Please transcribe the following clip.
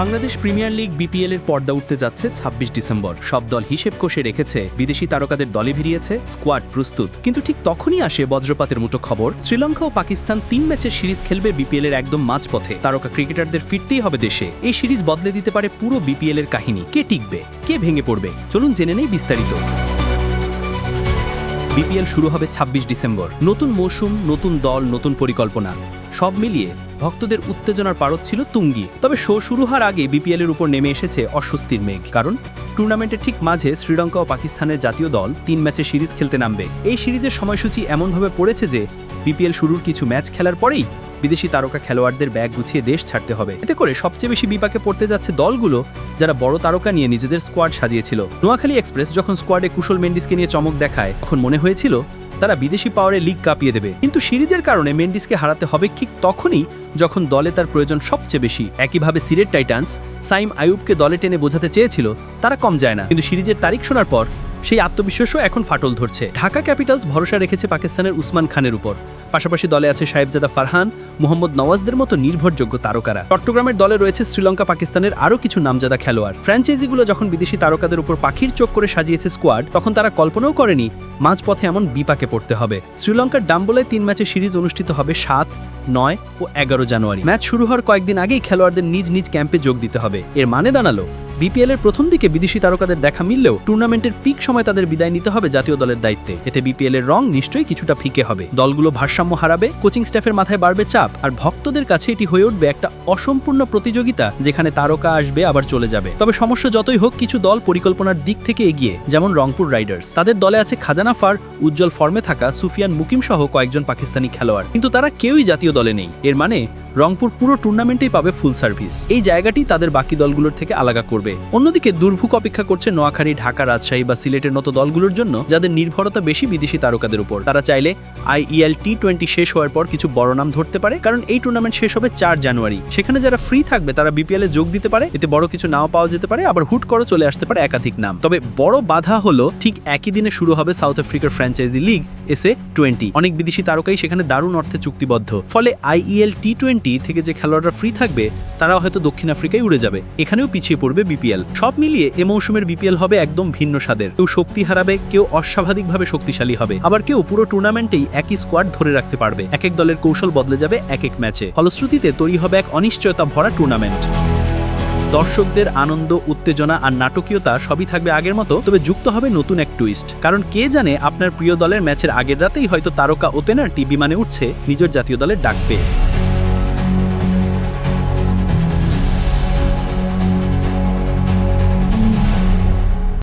Bangladesh premier league BPL এর পর্দা উঠতে যাচ্ছে ২৬ ডিসেম্বর। সব দল হিসেব কষে রেখেছে, বিদেশি তারকাদের দলে ভিড়িয়েছে স্কোয়াড প্রস্তুত। কিন্তু ঠিক তখনই আসে বজ্রপাতের মুঠো খবর, শ্রীলঙ্কা ও পাকিস্তান তিন ম্যাচের সিরিজ খেলবে বিপিএল এর একদম মাঝপথে। তারকা ক্রিকেটারদের ফিরতেই হবে দেশে। এই সিরিজ বদলে দিতে পারে পুরো বিপিএল এর কাহিনী। কে টিকবে? কে ভেঙে পড়বে? চলুন জেনে নেই বিস্তারিত। বিপিএল শুরু হবে ২৬ ডিসেম্বর। নতুন মৌসুম, নতুন দল, নতুন পরিকল্পনা। সব মিলিয়ে ভক্তদের উত্তেজনার পারদ ছিল তুঙ্গি। তবে শো শুরু হওয়ার আগে বিপিএল এর উপর নেমে এসেছে অস্বস্তির মেঘ। কারণ টুর্নামেন্টের ঠিক মাঝে শ্রীলঙ্কা ও পাকিস্তানের জাতীয় দল তিন ম্যাচে সিরিজ খেলতে নামবে। এই সিরিজের সময়সূচি এমনভাবে পড়েছে যে বিপিএল শুরুর কিছু ম্যাচ খেলার পরেই বিদেশি তারকা খেলোয়াড়দের ব্যাগ গুছিয়ে দেশ ছাড়তে হবে। এতে করে সবচেয়ে বেশি বিপাকে পড়তে যাচ্ছে দলগুলো যারা বড় তারকা নিয়ে নিজেদের স্কোয়াড সাজিয়েছিল। নোয়াখালী এক্সপ্রেস যখন স্কোয়াডে কুশল মেন্ডিসকে নিয়ে চমক দেখায়, তখন মনে হয়েছিল তারা বিদেশি পাওয়ারে লিগ কাঁপিয়ে দেবে। কিন্তু সিরিজের কারণে মেন্ডিসকে হারাতে হবে ঠিক তখনই যখন দলে তার প্রয়োজন সবচেয়ে বেশি। একইভাবে সিরেট টাইটান্স, সাইম আয়ুবকে দলে টেনে বোঝাতে চেয়েছিল, তারা কম যায় না। কিন্তু সিরিজের তারিখ শোনার পর সেই আত্মবিশ্বাসও এখন ফাটল ধরছে। ঢাকা ক্যাপিটালস ভরসা রেখেছে পাকিস্তানের উসমান খানের উপর। পাশাপাশি দলে আছে সাহেবজাদা ফারহান, মোহাম্মদ নওয়াজদের মতো নির্ভরযোগ্য তারকারা। চট্টগ্রামের দলে রয়েছে শ্রীলঙ্কা, পাকিস্তানের আরও কিছু নামজাদা খেলোয়াড়। ফ্র্যাঞ্চাইজিগুলো যখন বিদেশি তারকাদের উপর পাখির চোখ করে সাজিয়েছে স্কোয়াড, তখন তারা কল্পনাও করেনি মাঝপথে এমন বিপাকে পড়তে হবে। শ্রীলঙ্কার ডাম্বলায় তিন ম্যাচে সিরিজ অনুষ্ঠিত হবে সাত, নয় ও এগারো জানুয়ারি। ম্যাচ শুরু হওয়ার কয়েকদিন আগেই খেলোয়াড়দের নিজ নিজ ক্যাম্পে যোগ দিতে হবে। এর মানে দাঁড়াল বিপিএল এর প্রথম দিকে বিদেশি তারকাদের দেখা মিললেও টুর্নামেন্টের পিক সময় তাদের বিদায় নিতে হবে জাতীয় দলের দায়িত্বে। এতে বিপিএল এর রং নিশ্চয়ই কিছুটা ফিকে হবে। দলগুলো ভারসাম্য হারাবে কোচিং স্টাফের মাথায় বাড়বে চাপ, আর ভক্তদের কাছে এটি হয়ে উঠবে একটা অসম্পূর্ণ প্রতিযোগিতা, যেখানে তারকা আসবে, আবার চলে যাবে। তবে সমস্যা যতই হোক, কিছু দল পরিকল্পনার দিক থেকে এগিয়ে, যেমন রংপুর রাইডার্স। তাদের দলে আছে খাজানা ফার, উজ্জ্বল ফর্মে থাকা সুফিয়ান মুকিম সহ কয়েকজন পাকিস্তানি খেলোয়াড়। কিন্তু তারা কেউই জাতীয় দলে নেই। এর মানে রংপুর পুরো টুর্নামেন্টেই পাবে ফুল সার্ভিস এই জায়গাটি তাদের বাকি দলগুলোর থেকে আলাদা করবে। অন্যদিকে দুর্ভোগ অপেক্ষা করছে নোয়াখালী, ঢাকা, রাজশাহী বা সিলেটের মতো দলগুলোর জন্য যাদের নির্ভরতা বেশি বিদেশি তারকাদের উপর। তারা চাইলে আইইএল টি টোয়েন্টি শেষ হওয়ার পর কিছু বড় নাম ধরতে পারে, কারণ এই টুর্নামেন্ট শেষ হবে চার জানুয়ারি। সেখানে যারা ফ্রি থাকবে, তারা বিপিএল যোগ দিতে পারে, এতে বড় কিছু নাও পাওয়া যেতে পারে, আবার হুট করে চলে আসতে পারে একাধিক নাম। তবে বড় বাধা হলো ঠিক একই দিনে শুরু হবে সাউথ আফ্রিকার ফ্র্যাঞ্চাইজি লিগ এসএ টোয়েন্টি অনেক বিদেশি তারকাই সেখানে দারুণ অর্থে চুক্তিবদ্ধ। ফলে আইইএল টি টোয়েন্টি থেকে যে খেলোয়াড়রা ফ্রি থাকবে তারা হয়তো দক্ষিণ আফ্রিকায় উড়ে যাবে। এখানেও পিছিয়ে পড়বে বিপিএল সব মিলিয়ে এ মৌসুমের বিপিএল হবে একদম ভিন্ন স্বাদের। কেউ শক্তি হারাবে, কেউ অস্বাভাবিকভাবে শক্তিশালী হবে। আবার কেউ পুরো টুর্নামেন্টেই একই স্কোয়াড ধরে রাখতে পারবে। এক এক দলের কৌশল বদলে যাবে এক এক ম্যাচে ফলশ্রুতিতে তৈরি হবে এক অনিশ্চয়তা ভরা টুর্নামেন্ট দর্শকদের আনন্দ, উত্তেজনা আর নাটকীয়তা সবই থাকবে আগের মতো, তবে যুক্ত হবে নতুন এক টুইস্ট কারণ কে জানে আপনার প্রিয় দলের ম্যাচের আগের রাতেই হয়তো তারকা ওপেনার টিভি মানে উঠছে নিজের জাতীয় দলের ডাক পেয়ে।